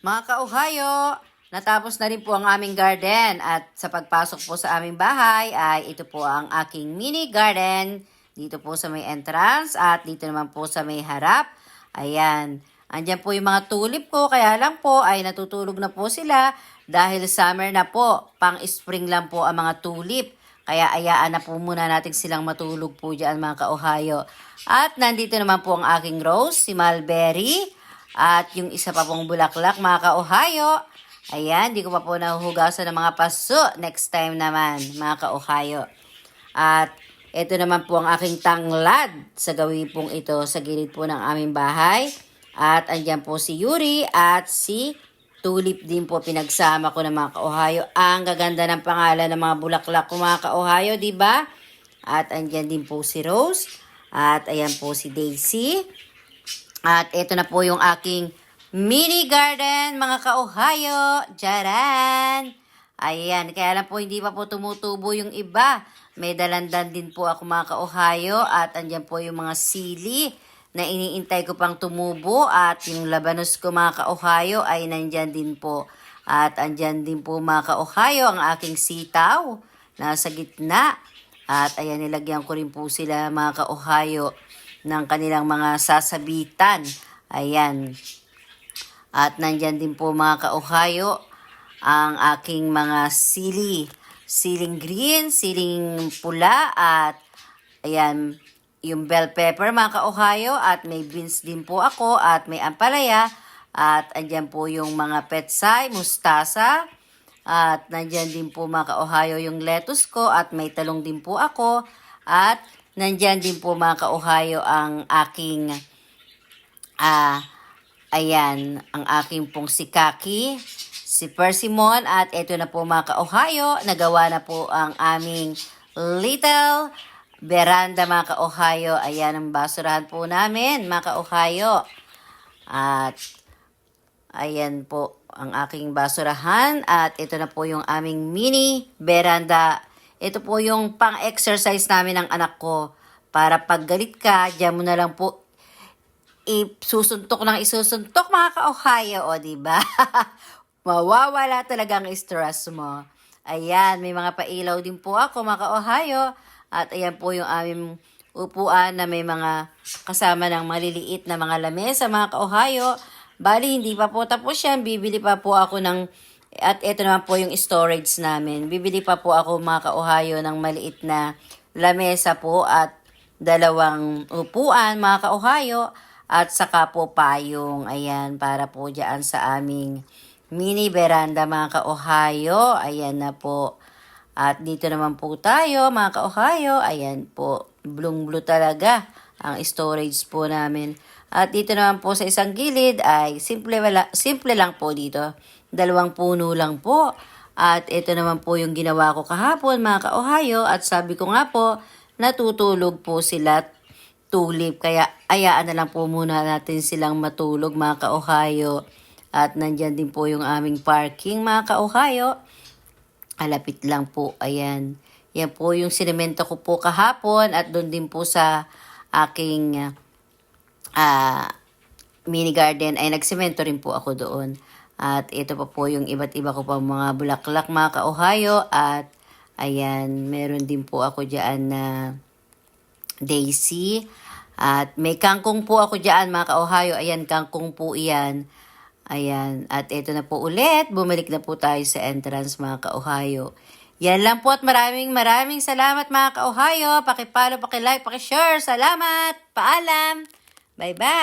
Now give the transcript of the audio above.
Mga ka-Ohio, natapos na rin po ang aming garden at sa pagpasok po sa aming bahay ay ito po ang aking mini garden dito po sa may entrance at dito naman po sa may harap. Ayan. Andyan po yung mga tulip ko, kaya lang po ay natutulog na po sila dahil summer na po. Pang spring lang po ang mga tulip. Kaya ayaan na po muna natin silang matulog po dyan mga ka-Ohio. At nandito naman po ang aking rose, si Mulberry. At yung isa pa pong bulaklak mga ka-Ohio. Ayan, di ko pa po nahuhugasan ng mga paso. Next time naman mga ka-Ohio. At ito naman po ang aking tanglad sa gawin pong ito sa gilid po ng aming bahay. At andyan po si Yuri at si Tulip din po pinagsama ko ng mga ka-Ohio. Ang gaganda ng pangalan ng mga bulaklak ko mga ka-Ohio, di ba? At andyan din po si Rose. At ayan po si Daisy. At ito na po yung aking mini garden, mga ka-Ohio. Jaran! Ayan, kaya lang po hindi pa po tumutubo yung iba. May dalandan din po ako mga ka-Ohio at andyan po yung mga sili na iniintay ko pang tumubo at yung labanos ko mga ka-Ohio ay nandyan din po. At andyan din po mga ka-Ohio ang aking sitaw nasa gitna. At ayan, nilagyan ko rin po sila mga ka-Ohio ng kanilang mga sasabitan. Ayan. At nandyan din po mga ka-Ohio ang aking mga sili. Siling green, siling pula at ayan, yung bell pepper mga ka-Ohio at may beans din po ako at may ampalaya at andyan po yung mga petsay, mustasa at nandyan din po mga ka-Ohio yung lettuce ko at may talong din po ako at nandyan din po mga ka-Ohio ang aking ah ayan ang aking pong si Kaki si Persimon at ito na po mga ka-Ohio nagawa na po ang aming little Veranda mga ka-Ohio. Ayan ang basurahan po namin mga ka-Ohio. At ayan po ang aking basurahan. At ito na po yung aming mini veranda. Ito po yung pang-exercise namin ng anak ko. Para pag galit ka, dyan mo na lang po isusuntok ng isusuntok mga ka-Ohio. O, ba? Mawawala talaga ang stress mo. Ayan, may mga pailaw din po ako mga ka-Ohio. At ayan po yung aming upuan na may mga kasama ng maliliit na mga lamesa, mga ka-Ohio. Bali, hindi pa po tapos yan. Bibili pa po ako ng, at ito naman po yung storage namin. Bibili pa po ako mga ka-Ohio ng maliit na lamesa po at dalawang upuan, mga ka-Ohio. At saka po payong, ayan, para po dyan sa aming mini veranda, mga ka-Ohio. Ayan na po. At dito naman po tayo, mga ka-Ohio. Ayan po, blue-blue talaga ang storage po namin. At dito naman po sa isang gilid ay simple, wala, simple lang po dito. Dalawang puno lang po. At ito naman po yung ginawa ko kahapon, mga ka-Ohio. At sabi ko nga po, natutulog po sila tulip. Kaya ayaan na lang po muna natin silang matulog, mga ka-Ohio. At nandyan din po yung aming parking, mga ka-Ohio. Alapit lang po, ayan. Yan po yung sinemento ko po kahapon at doon din po sa aking ah mini garden ay nagsemento rin po ako doon. At ito pa po yung iba't iba ko pa mga bulaklak mga ka-Ohio at ayan, meron din po ako dyan na daisy. At may kangkong po ako dyan mga ka-Ohio. Ayan, kangkong po iyan. Ayan. At ito na po ulit. Bumalik na po tayo sa entrance mga ka-Ohio. Yan lang po at maraming maraming salamat mga ka-Ohio. Pakipalo, pakilike, pakishare. Salamat. Paalam. Bye-bye.